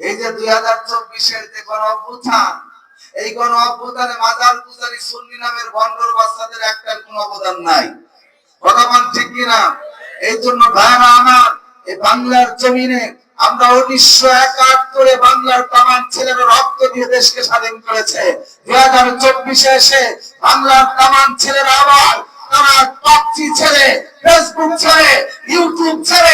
এই যে দুই হাজার চব্বিশের যে গণ অভ্যুত্থান এই গণ অভ্যুত্থানে মাজার পূজারী সুন্নি নামের বন্ডর বাচ্চাদের একটা কোনো অবদান নাই। কতক্ষণ ঠিক কিনা? এই জন্য ভাইরা আমার, এই বাংলার জমিনে আমরা উনিশশো একাত্তরে বাংলার তামান ছেলেরা রক্ত দিয়ে দেশকে স্বাধীন করেছে। দুই হাজার চব্বিশে এসে বাংলার তামান ছেলেরা আবার তারা পাচ্ছি ছেড়ে, ফেসবুক ছেড়ে, ইউটিউব ছেড়ে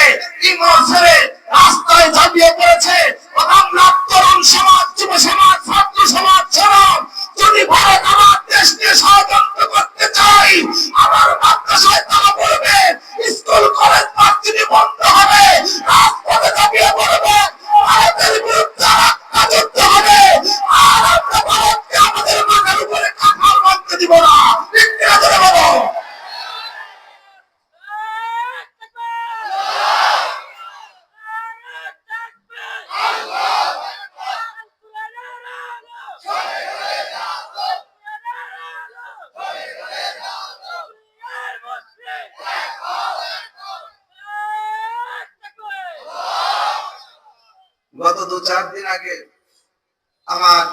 চার দিন আগে আমার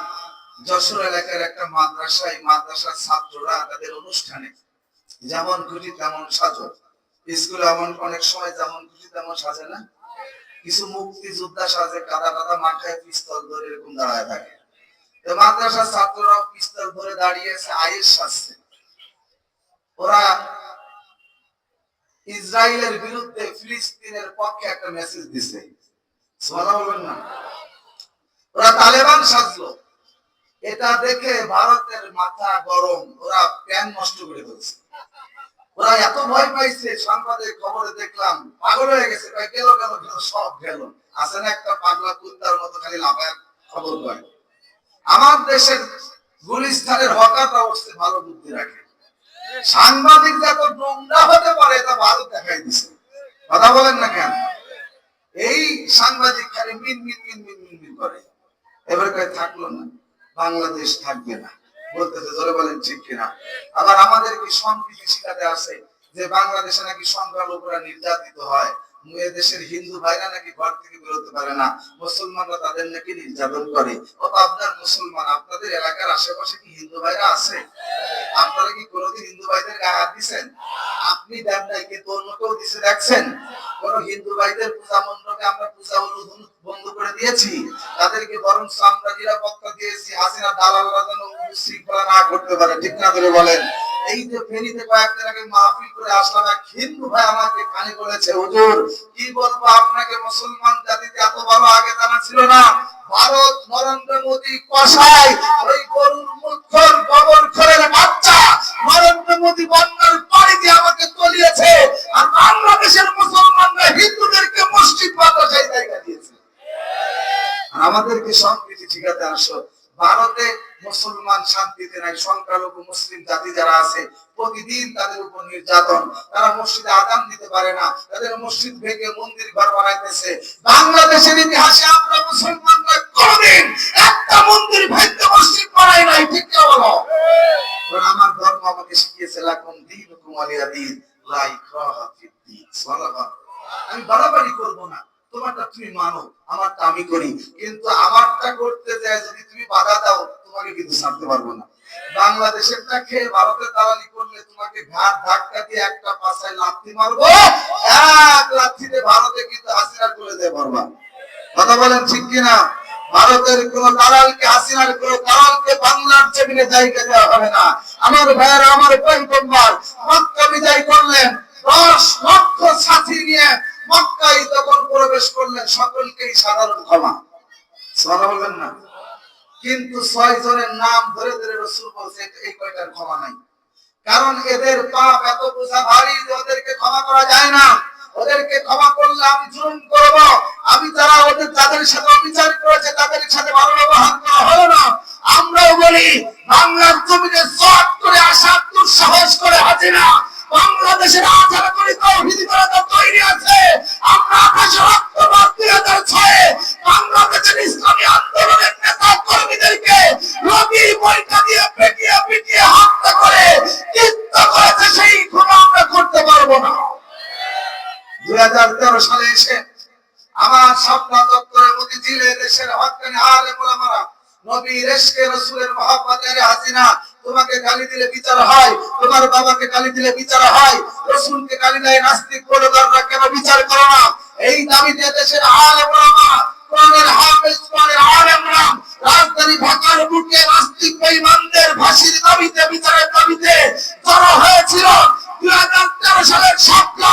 যশোর এলাকার একটা মাদ্রাসায় মাদ্রাসার ছাত্ররা তাদের অনুষ্ঠানে যেমন খুশি তেমন সাজো। স্কুলে এমন অনেক সময় যেমন খুশি তেমন সাজে না? কিছু মুক্তিযোদ্ধা সাজে, কাদা কাদা মাথায় পিস্তল ধরে এরকম দাঁড়ায় থাকে। মাদ্রাসার ছাত্ররাও পিস্তল ধরে দাঁড়িয়েছে আয়েস সাজছে। ওরা ইসরায়েলের বিরুদ্ধে ফিলিস্তিনের পক্ষে একটা মেসেজ দিছে। বলবেন না। ওরা তালেবান সাজলো। এটা দেখে ভারতের মাথা গরম। ওরা প্যান নষ্ট করে ফেলছে। ওরা এত ভয় পাইছে, সাংবাদিক খবরে দেখলাম, পাগল হয়ে গেছে। ভাই গেল গেল গেল সব গেল। আছে না একটা পাগলা কুত্তার মতো খালি লাফায় খবর পায়। আমার দেশের গুলিস্তানের হকাররা উঠছে ভালো বুদ্ধি রাখে। সাংবাদিক যত নোংরা হতে পারে, এটা ভালো দেখাই দিছে। কথা বলেন না কেন? এই সাংবাদিক খালি মিন মিন মিন মিন মিন মিন করে। এবার কয়, থাকল না, বাংলাদেশ থাকবে না। বলতেছে, ধরে বলেন ঠিক কিনা? আবার আমাদের কি সম্প্রীতি শিখাতে আছে যে বাংলাদেশে নাকি সংখ্যালঘুরা নির্যাতিত হয়? দেশের হিন্দু ভাইরা নাকি ঘর থেকে বেরোতে পারে না? মুসলমানরা তাদের নাকি নির্যাতন করে? ও তো আপনার মুসলমান, আপনাদের এলাকার আশেপাশে কি হিন্দু ভাইরা আছে? আপনারা কি কোনোদিন হিন্দু ভাইদের গায়ে হাত দিচ্ছেন আপনি দেন নাই, কিন্তু অন্য কেউ দেখছেন? কোন হিন্দু ভাইদের পূজা আমরা পূজা বন্ধ করে দিয়েছি। তাদেরকে বরং আমরা নিরাপত্তা দিয়েছি, হাসিনা দালালরা যেন শৃঙ্খলা না করতে পারে, ঠিক না বলেন? এই যে ফেনীতে কয়েকদিন আগে মাহফিল করে আসলাম, এক হিন্দু ভাই আমাকে কানে বলেছে, হুজুর, কি বলব আপনাকে? মুসলমান জাতিতে এত ভালো আগে জানা ছিল না। ভারত নরেন্দ্র মোদী কষায় ওই গরুর মুখর গোবর খরের বাচ্চা। নরেন্দ্র মোদী বন্যার পানি দিয়ে আমাকে তলিয়েছে, আর বাংলাদেশের মুসলমানরা হিন্দুদেরকে মসজিদ মাদ্রাসায় জায়গা দিয়েছে। আমাদেরকে কিছু ঠিকাতে আসো। ভারতে মুসলমান শান্তিতে নাই, সংখ্যালঘু মুসলিম জাতি যারা আছে, প্রতিদিন তাদের উপর নির্যাতন। তারা মসজিদে আদান দিতে পারে না, তাদের মসজিদ ভেঙে মন্দির ঘর বানাইতেছে। বাংলাদেশের ইতিহাসে আমরা মুসলমানরা কোনদিন একটা মন্দির ভেঙে মসজিদ বানাই নাই, ঠিক বলো? আমার ধর্ম আমাকে শিখিয়েছে, লাকুম দিন কুমালিয়া দিন আমি বাড়াবাড়ি করব না, তোমারটা তুমি মানো, আমারটা আমি করি। কিন্তু আমারটা করতে যায় যদি তুমি বাধা দাও তোমাকে কিন্তু ছাড়তে পারব না। বাংলাদেশেরটা খেয়ে ভারতের দালালি করলে তোমাকে ঘাট ধাক্কা দিয়ে একটা পাশায় লাথি মারবো। এক লাথিতে ভারতে কিন্তু হাসিনা করে দিয়ে পারবা কথা বলেন ঠিক কিনা? ভারতের কোন দালালকে, হাসিনার কোন দালালকে বাংলার জমিনে জায়গা দেওয়া হবে না। আমার ভাইয়েরা, আমার পয়গম্বর, মক্কা বিজয় করলেন, দশ লক্ষ সাথী নিয়ে মক্কায় তখন প্রবেশ করলেন, সকলকেই সাধারণ ক্ষমা। সাদা বলবেন না। কিন্তু ছয় জনের নাম ধরে ধরে রসুল বলছে, এই কয়টার ক্ষমা নাই। কারণ এদের পাপ এত বোঝা ভারী যে ওদেরকে ক্ষমা করা যায় না। ওদেরকে ক্ষমা করলে আমি জুলুম করব। মহাব্বতের হাসিনা, তোমাকে গালি দিলে বিচার হয়, তোমার বাবাকে গালি দিলে বিচার হয় রসুলকে গালি দেয় নাস্তিক প্রলোগাররা কেন বিচার করো না? এই দাবিতে দেশের আলে কোরআনের হাফেজ, কোরআনের আলেমরা রাজধানী ঢাকার বুকে নাস্তিক বেঈমানদের ফাঁসির দাবিতে, বিচারের দাবিতে জড়ো হয়েছিল। দুই হাজার তেরো সালের শাপলা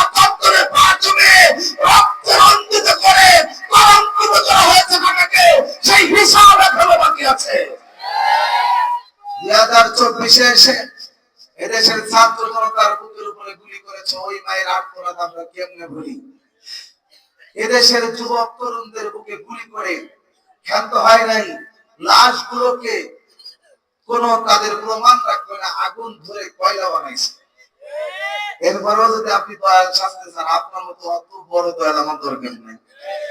এদেশের যুবক তরুণদের বুকে গুলি করে ক্ষান্ত হয় নাই। কোন তাদের প্রমাণ রাখবে না, আগুন ধরে কয়লা বানাইছে। এরপরেও যদি আপনি দয়াল শাস্তি চান, আপনার মতো অত বড় দয়াল আমার দরকার নাই।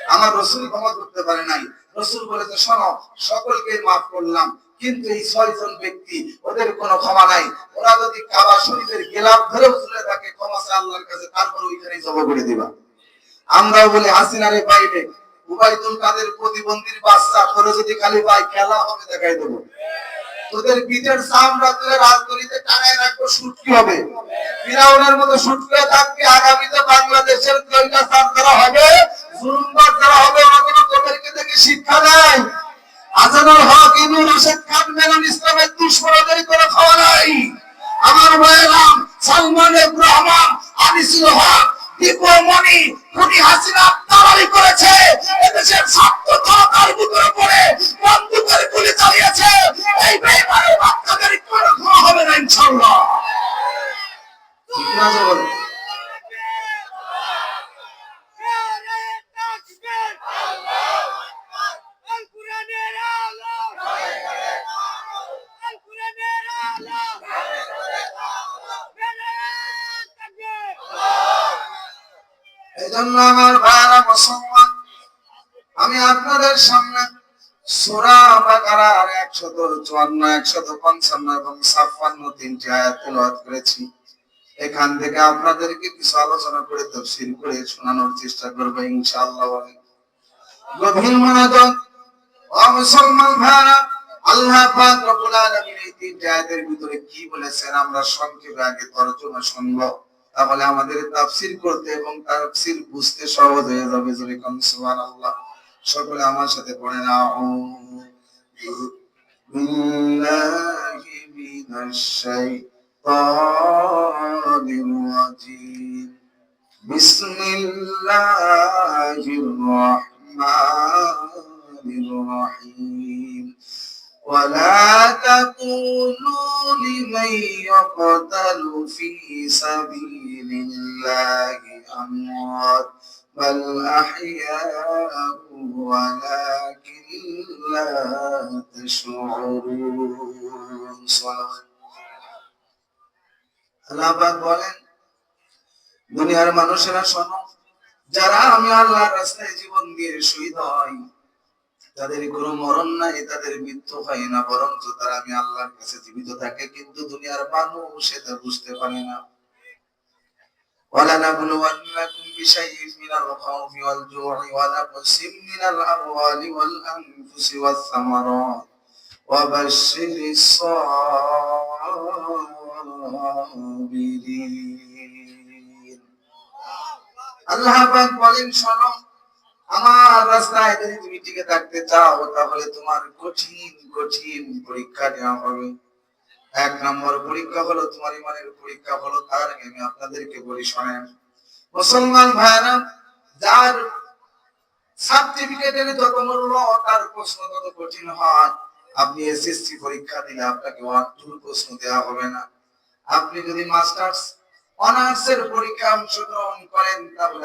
আমার রসুল ক্ষমা করতে পারে নাই। রসুল বলেছে, শোনো সকলকে মাফ করলাম। কিন্তু এই ছয়জন ব্যক্তি, ওদের কোনো ক্ষমা নাই। ওরা যদি কাবা শরীফের গেলাপ ধরে উঠলে তাকে ক্ষমা চায় আল্লাহর কাছে, তারপর ওইখানে জমা করে দিবা। আমরাও বলি হাসিনারে পাইলে উবাইদুল কাদের প্রতিবন্ধীর বাচ্চা করে যদি খালি পাই খেলা হবে, দেখাই দেবো। তোদের পিঠের চামড়া তুলে রাজধানীতে টাঙায় রাখব শুট কি হবে। ফিরাউনের মতো শুট থাকবে, আগামীতে বাংলাদেশের সার করা হবে জুলুমবাদ করা হবে ওগুলো তোদেরকে দেখে শিক্ষা দেয়। আজানুল হক ইনুল হোসেন খান মেনন ইসলামের দুশ্মনদের কোনো খাওয়া নাই। আমার ভাইয়েরাম সালমান রহমান আনিসুল হক হাসিনা দালালি করেছে। এদেশের ছাত্র জনতার বুকের উপরে বন্দুকের চালিয়েছে। এই বেইমানের বাচ্চাদের কোনো খাওয়া হবে না আমার ভাইরা মুসলমান, আমি আপনাদের সামনে একশত চুয়ান্ন, একশত পঞ্চান্ন এবং ছাপ্পান্ন তিনটি আয়াত করেছি। এখান থেকে আপনাদেরকে কিছু আলোচনা করে, তফসিল করে শোনানোর চেষ্টা করব ইনশাআল্লাহ। গভীর মনোযোগ মুসলমান ভাইরা আল্লাহ পাক এই তিনটি আয়াতের ভিতরে কি বলেছেন আমরা সংক্ষেপে আগে তর্জমা শুনব। তাহলে আমাদের তাফসির করতে এবং তাফসির বুঝতে সহজ হয়ে যাবে, যদি কম কোন সুবহানাল্লাহ। সকলে আমার সাথে পড়ে না বিল্লাহি মিনাশ শাইতানির রাজিম। বিসমিল্লাহির রাহমানির রহিম। ولا تقولوا لمن يقتل في سبيل الله أموات بل أحياء ولكن لا تشعرون صدق আল্লাহ পাক বলেন দুনিয়ার মানুষেরা শোনো যারা আমি আল্লাহর রাস্তায় জীবন দিয়ে শহীদ হয় তাদের কোনো মরণ নাই তাদের মৃত্যু হয় না বরঞ্চ তারা আমি আল্লাহর কাছে জীবিত থাকে কিন্তু দুনিয়ার মানুষ সেটা বুঝতে পারে না ولنبلونكم بشيء من الخوف والجوع ونقص من الأموال والأنفس والثمرات وبشر الصابرين আল্লাহ পাক বলেন শোনো আমার রাস্তায় যদি তুমি টিকে থাকতে চাও, তাহলে তোমার কঠিন কঠিন পরীক্ষা নেওয়া হবে। এক নম্বর পরীক্ষা হলো তোমার ইমানের পরীক্ষা হলো তার আমি আপনাদেরকে বলি, শোনেন। মুসলমান ভাইরা যার সার্টিফিকেটের যত মূল্য, তার প্রশ্ন তত কঠিন হয়। আপনি এসএসসি পরীক্ষা দিলে আপনাকে ওয়ান টু প্রশ্ন দেওয়া হবে না। আপনি যদি মাস্টার্স অনার্সের পরীক্ষা অংশগ্রহণ করেন, তাহলে